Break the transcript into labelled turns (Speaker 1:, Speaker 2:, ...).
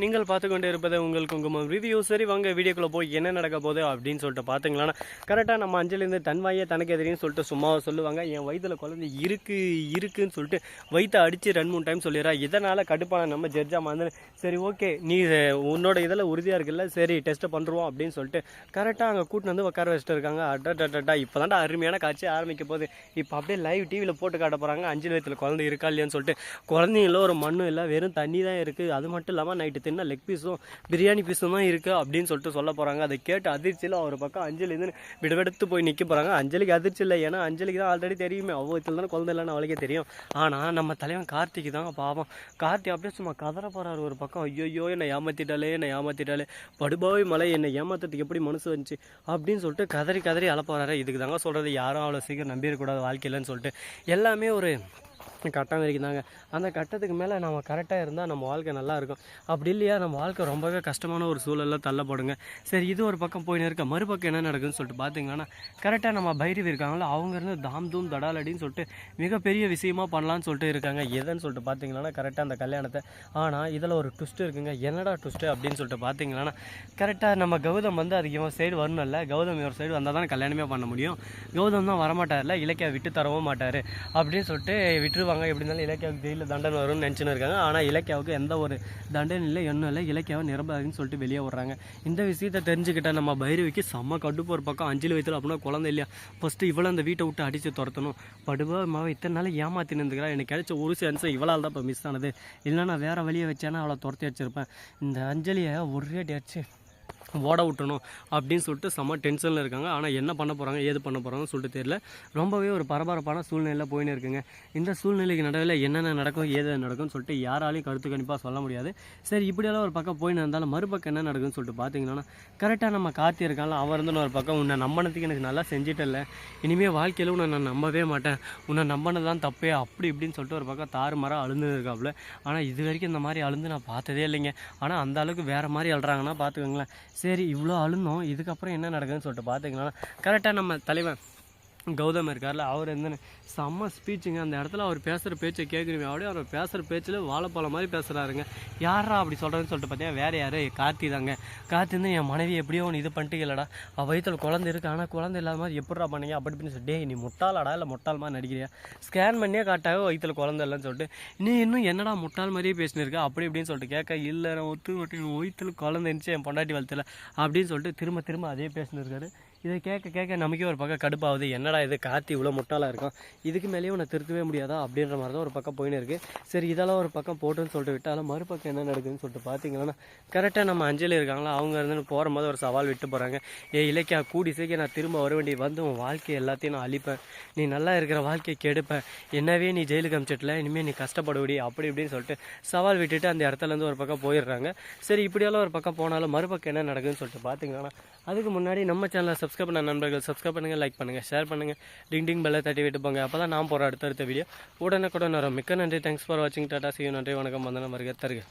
Speaker 1: நீங்கள் பார்த்து கொண்டு இருப்பது உங்கள் குங்குமம். ரிவ்யூ சரி வாங்க வீடியோக்குள்ளே போய் என்ன நடக்க போகுது அப்படின்னு சொல்லிட்டு பார்த்துங்களான்னா கரெக்டாக நம்ம அஞ்சலேருந்து தன்வாயே தனக்கு எதிரின்னு சொல்லிட்டு சும்மாவை சொல்லுவாங்க. என் வயிற்றில் குழந்தை இருக்கு இருக்குன்னு சொல்லிட்டு வயிற்றை அடித்து ரெண்டு மூணு டைம் சொல்லிடுறா. இதனால் கடுப்பான நம்ம ஜெர்ஜா வந்து சரி ஓகே நீ உன்னோட இதில் உறுதியாக இருக்குல்ல சரி டெஸ்ட்டை பண்ணுறோம் அப்படின்னு சொல்லிட்டு கரெக்டாக அங்கே கூட்டின்னு வந்து உட்கார வச்சுட்டு இருக்காங்க. அடடடா இப்போ தான்டா அருமையான காட்சி ஆரம்பிக்க போகுது. இப்போ அப்படியே லைவ் டிவியில் போட்டு காட்ட போகிறாங்க அஞ்சல் வயத்தில் குழந்தை இருக்கா இல்லையான்னு சொல்லிட்டு குழந்தைங்களோ ஒரு மண்ணும் இல்லை வெறும் தண்ணி தான் இருக்குது அது மட்டும் இல்லாமல் நைட்டு தின்ன லெக் பீஸும் பிரியாணி பீஸும் தான் இருக்குது அப்படின்னு சொல்லிட்டு சொல்ல போகிறாங்க அதை கேட்டு அதிர்ச்சியில் ஒரு பக்கம் அஞ்சலிருந்து விடுவெடுத்து போய் நிற்க போகிறாங்க அஞ்சலிக்கு அதிர்ச்சி இல்லை. ஏன்னா அஞ்சலிக்கு தான் ஆல்ரெடி தெரியுமே. அவ்வளோத்தில் தானே குழந்தை இல்லைன்னு அவளுக்கே தெரியும். ஆனால் நம்ம தலைவன் கார்த்திக்கு தான் பாவம். கார்த்தி அப்படியே சும்மா கதற போகிறாரு ஒரு பக்கம். ஐயோ என்னை ஏமாத்திட்டாலே என்னை ஏமாத்திட்டாலே படுபாவை மலை என்னை ஏமாத்துறதுக்கு எப்படி மனசு வந்துச்சு? அப்படின்னு சொல்லிட்டு கதறி கதறி அழ இதுக்கு தாங்க சொல்கிறது யாரும் அவ்வளோ சீக்கிரம் நம்பிடக்கூடாது வாழ்க்கையிலன்னு சொல்லிட்டு. எல்லாமே ஒரு கட்டம் வரைக்கும் தாங்க அந்த கட்டத்துக்கு மேலே நம்ம கரெக்டாக இருந்தால் நம்ம வாழ்க்கை நல்லா இருக்கும். அப்படி இல்லையா நம்ம வாழ்க்கை ரொம்பவே கஷ்டமான ஒரு சூழலில் தள்ளப்படுங்க. சரி இது ஒரு பக்கம் போயின்னு இருக்க. மறுபக்கம் என்ன நடக்குதுன்னு சொல்லிட்டு பார்த்தீங்கன்னா கரெக்டாக நம்ம பைரவி இருக்காங்களோ அவங்க இருந்து தாம் தூம் தடாலடின்னு சொல்லிட்டு மிகப்பெரிய விஷயமா பண்ணலான்னு சொல்லிட்டு இருக்காங்க. எதுன்னு சொல்லிட்டு பார்த்தீங்கன்னா கரெக்டாக அந்த கல்யாணத்தை. ஆனால் இதில் ஒரு ட்விஸ்ட்டு இருக்குங்க. என்னடா ட்விஸ்ட்டு அப்படின்னு சொல்லிட்டு பார்த்தீங்கன்னா கரெக்டாக நம்ம கௌதம் வந்து அதுக்கு இவன் சைடு வரணும்ல கௌதம் இவர் சைடு வந்தால் தான் கல்யாணமே பண்ண முடியும். கௌதம் தான் வரமாட்டார்ல. இலக்கிய விட்டு தரவும் மாட்டார். அப்படின்னு சொல்லிட்டு விட்டுருவாங்க. எப்படி இருந்தாலும் இலக்கியாவுக்கு ஜெயிலில் தண்டனை வரும்னு நினச்சின்னு இருக்காங்க. ஆனால் இலக்கியாவுக்கு எந்த ஒரு தண்டனை இல்லை ஒன்றும் இல்லை. இலக்கியாவை நிரம்பாதுன்னு சொல்லிட்டு வெளியே விட்றாங்க இந்த விஷயத்தை தெரிஞ்சுக்கிட்ட நம்ம பைரவிக்கு செம்ம கடுப்பு ஒரு பக்கம். அஞ்சலி வயசில் அப்படின்னா குழந்தை இல்லையா? ஃபஸ்ட்டு இவ்வளோ அந்த வீட்டை விட்டு அடித்து துரத்தணும். படுவா மாவ இத்தனை நாள் ஏமாற்றி நின்றுக்கிறா எனக்கு கிடைச்ச ஒரு சான்ஸ் இவளால் தான் இப்போ மிஸ் ஆனது. இல்லைன்னா நான் வேறு வழியை வச்சேன்னா அவளை துரத்தி வச்சுருப்பேன் இந்த அஞ்சலியை ஒரே டேச்சு ஓட விட்டணும் அப்படின்னு சொல்லிட்டு செம்ம டென்ஷனில் இருக்காங்க. ஆனால் என்ன பண்ண போகிறாங்க ஏது பண்ண போகிறாங்கன்னு சொல்லிட்டு தெரியல. ரொம்பவே ஒரு பரபரப்பான சூழ்நிலையில் போயின்னு இருக்குங்க. இந்த சூழ்நிலைக்கு நடுவில் என்னென்ன நடக்கும் ஏது நடக்கும்னு சொல்லிட்டு யாராலையும் கருத்து கணிப்பாக சொல்ல முடியாது. சரி இப்படியெல்லாம் ஒரு பக்கம் போயின்னு இருந்தாலும் மறுபக்கம் என்ன நடக்குன்னு சொல்லிட்டு பார்த்தீங்கன்னா கரெக்டாக நம்ம காத்தி இருக்காங்களா அவன் இருந்து ஒரு பக்கம் உன்னை நம்பினதுக்கு எனக்கு நல்லா செஞ்சிட்டல இனிமேல் வாழ்க்கையில் உன்னை நான் நம்பவே மாட்டேன். உன்னை நம்பினது தான் தப்பே அப்படி இப்படின்னு சொல்லிட்டு ஒரு பக்கம் தாறு மரம் அழுந்து இருக்காப்புல ஆனால் இது வரைக்கும் இந்த மாதிரி அழுந்து நான் பார்த்ததே இல்லைங்க. ஆனால் அந்த அளவுக்கு வேறு மாதிரி அழுறாங்கன்னா பார்த்துக்கோங்களேன் சரி இவ்வளோ அழுந்தோம். இதுக்கப்புறம் என்ன நடக்குதுன்னு சொல்லிட்டு பார்த்தீங்கன்னா கரெக்டாக நம்ம தலைவன் கௌதம் இருக்கார்ல அவர் எந்த செம்ம ஸ்பீச்சுங்க அந்த இடத்துல அவர் பேசுகிற பேச்சை கேட்குறீங்க அப்படியே அவர் பேசுகிற பேச்சில் வாழைப்பழம் மாதிரி பேசுகிறாருங்க யாரா அப்படி சொல்கிறேன்னு சொல்லிட்டு பார்த்தீங்கன்னா வேறு யார்? கார்த்தி தாங்க. கார்த்தி வந்து என் மனைவி எப்படியோ ஒன்று இது பண்ணிட்டீங்களடா அவள் வயிற்றில் குழந்தை இருக்கு. ஆனால் குழந்தை இல்லாத மாதிரி எப்படிடா பண்ணீங்க? அப்படி இப்படின்னு சொல்லிட்டு "டேய், நீ முட்டாளாடா? இல்லை முட்டாள் மாதிரி நடிக்கிறியா? ஸ்கேன் பண்ணியே காட்டாக வயிற்றில் குழந்தை இல்லைன்னு சொல்லிட்டு நீ இன்னும் என்னடா முட்டாள் மாதிரியே பேசினிருக்க? அப்படி இப்படின்னு சொல்லிட்டு கேட்க இல்லை நான் ஒத்து ஒட்டி வயிற்றில் குழந்தை இருந்துச்சு என் பொண்டாட்டி வளர்த்துல. அப்படின்னு சொல்லிட்டு திரும்ப திரும்ப அதே பேசினிருக்காரு. இதை கேட்க கேட்க நமக்கே ஒரு பக்கம் கடுப்பாகுது. என்னடா இது கார்த்தி இவ்வளோ முட்டாளாக இருக்கும்? இதுக்கு மேலேயும் உன்னை திருத்தவே முடியாதா? அப்படின்ற மாதிரி தான் ஒரு பக்கம் போயின்னு இருக்குது சரி இதெல்லாம் ஒரு பக்கம் போட்டுன்னு சொல்லிட்டு விட்டாலும் மறுபக்கம் என்ன நடக்குதுன்னு சொல்லிட்டு பார்த்தீங்கன்னா கரெக்டாக நம்ம அஞ்சலி இருக்காங்களா? அவங்க இருந்து போகும்போது ஒரு சவால் விட்டு போகிறாங்க ஏ இலக்கியா கூடி சீக்கிரம் நான் திரும்ப வர வேண்டிய வந்து உன் வாழ்க்கையை எல்லாத்தையும் நான் அழிப்பேன். நீ நல்லா இருக்கிற வாழ்க்கையை கெடுப்பேன். என்னவே நீ ஜெயிலுக்கு அமிச்சிட்டல இனிமேல் நீ கஷ்டப்படுவடி அப்படி இப்படின்னு சொல்லிட்டு சவால் விட்டுட்டு அந்த இடத்துல இருந்து ஒரு பக்கம் போயிடுறாங்க. சரி இப்படியெல்லாம் ஒரு பக்கம் போனாலும் மறுபக்கம் என்ன நடக்குதுன்னு சொல்லிட்டு பார்த்தீங்கன்னா அதுக்கு முன்னாடி நம்ம சேனலை சப்ஸ்கிரைப் பண்ண நண்பர்கள் சப்ஸ்கிரைப் பண்ணுங்கள் லைக் பண்ணுங்கள் ஷேர் பண்ணுங்கள் டிங் டிங் பெல்லை தட்டி விட்டு போங்க. அப்போ தான் நான் போகிற அடுத்தடுத்த வீடியோ உடனுக்குடன் வரும். மிக்க நன்றி. தேங்க்ஸ் ஃபார் வாட்சிங் டாட்டா சியூ நன்றி வணக்கம். வந்தனம் வருக. தருக.